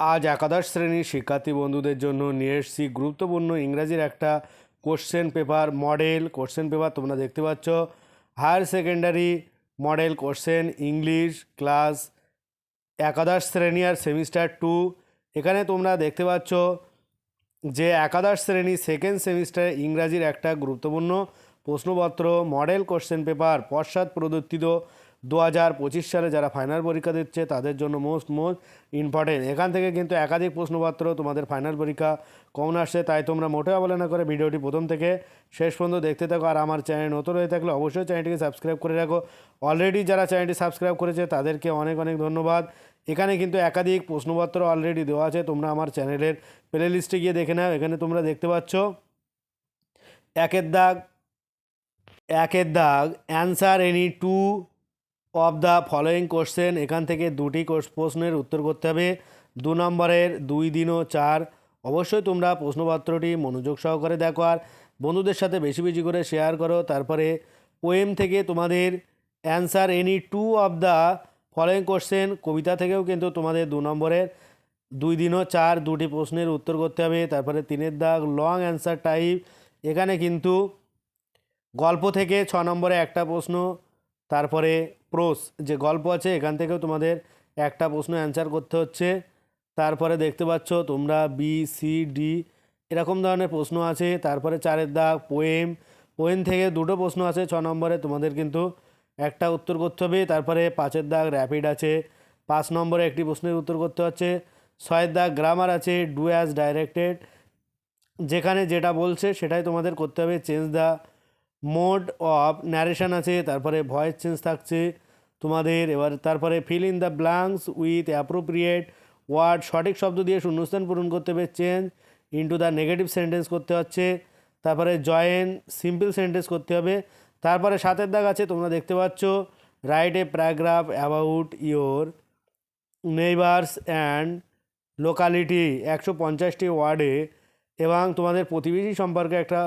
আজ একাদশ শ্রেণির শিক্ষার্থী বন্ধুদের জন্য নিয়ে এসেছি গুরুত্বপূর্ণ ইংরাজির একটা question paper model question paper তোমরা দেখতে পাচ্ছ। Higher secondary model question English class একাদশ শ্রেণি আর সেমিস্টার টু এখানে তোমরা দেখতে পাচ্ছ যে একাদশ শ্রেণি সেকেন্ড সেমিস্টারে ইংরাজির একটা গুরুত্বপূর্ণ প্রশ্নপত্র মডেল কোশ্চেন পেপার পশ্চাৎ প্রদত্তিত দু হাজার পঁচিশ সালে যারা ফাইনাল পরীক্ষা দিচ্ছে, তাদের জন্য মোস্ট মোস্ট ইম্পর্টেন্ট এখান থেকে কিন্তু একাধিক প্রশ্নপত্র তোমাদের ফাইনাল পরীক্ষা কমন আসছে, তাই তোমরা মোটেও অবহেলা করে ভিডিওটি প্রথম থেকে শেষ পর্যন্ত দেখতে থাকো। আর আমার চ্যানেল নতুন হয়ে থাকলে অবশ্যই চ্যানেলটিকে সাবস্ক্রাইব করে রাখো। অলরেডি যারা চ্যানেলটি সাবস্ক্রাইব করেছে, তাদেরকে অনেক অনেক ধন্যবাদ। এখানে কিন্তু একাধিক প্রশ্নপত্র অলরেডি দেওয়া আছে, তোমরা আমার চ্যানেলের প্লে লিস্টে গিয়ে দেখে নাও। এখানে তোমরা দেখতে পাচ্ছ, একের দাগ একের দাগ answer any two of the following question এখান থেকে দুটি প্রশ্নের উত্তর করতে হবে। দু নম্বরের দুই দিনও চার। অবশ্যই তোমরা প্রশ্নপত্রটি মনোযোগ সহকারে দেখো আর বন্ধুদের সাথে বেশি বেশি করে শেয়ার করো। তারপরে পোয়েম থেকে তোমাদের answer any two of the following question কবিতা থেকেও কিন্তু তোমাদের দু নম্বরের দুই দিনও চার দুটি প্রশ্নের উত্তর করতে হবে। তারপরে তিনের দাগ লং অ্যান্সার টাইপ এখানে কিন্তু গল্প থেকে ছ নম্বরে একটা প্রশ্ন, তারপরে প্রোস, যে গল্প আছে, এখান থেকেও তোমাদের একটা প্রশ্ন অ্যান্সার করতে হচ্ছে। তারপরে দেখতে পাচ্ছ তোমরা বি সি ডি এরকম ধরনের প্রশ্ন আছে। তারপরে চারের দাগ পোয়েম পোয়েম থেকে দুটো প্রশ্ন আছে, ছ নম্বরে তোমাদের কিন্তু একটা উত্তর করতে হবে। তারপরে পাঁচের দাগ র্যাপিড আছে, পাঁচ নম্বরে একটি প্রশ্নের উত্তর করতে হচ্ছে। ছয়ের দাগ গ্রামার আছে ডু অ্যাজ ডাইরেক্টেড যেখানে যেটা বলছে সেটাই তোমাদের করতে হবে। Change the mode of narration আছে, তারপরে ভয়েস চেঞ্জ থাকছে তোমাদের। এবার তারপরে fill in the blanks with appropriate word সঠিক শব্দ দিয়ে শূন্যস্থান পূরণ করতে হবে change into the negative sentence করতে হচ্ছে। তারপরে জয়েন সিম্পল সেন্টেন্স করতে হবে। তারপরে সাতের দাগ আছে, তোমরা দেখতে পাচ্ছ write a paragraph about your neighbours and locality একশো পঞ্চাশটি ওয়ার্ডে এবং তোমাদের প্রতিবেশী সম্পর্কে একটা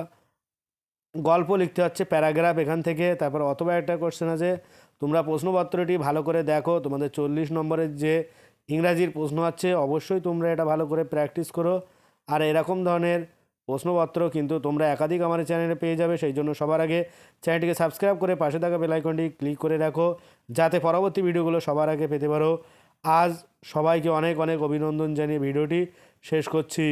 গল্প লিখতে হচ্ছে, প্যারাগ্রাফ এখান থেকে, তারপর অথবা একটা কোশ্চেন আছে, তোমরা প্রশ্নপত্রটি ভালো করে দেখো, তোমাদের চল্লিশ নম্বরের যে ইংরাজির প্রশ্ন আছে, অবশ্যই তোমরা এটা ভালো করে প্র্যাকটিস করো। আর এরকম ধরনের প্রশ্নপত্র কিন্তু তোমরা একাধিক আমার চ্যানেলে পেয়ে যাবে, সেই জন্য সবার আগে চ্যানেলটিকে সাবস্ক্রাইব করে পাশে থাকা বেলাইকনটি ক্লিক করে রাখো, যাতে পরবর্তী ভিডিওগুলো সবার আগে পেতে পারো। আজ সবাইকে অনেক অনেক অভিনন্দন জানিয়ে ভিডিওটি শেষ করছি।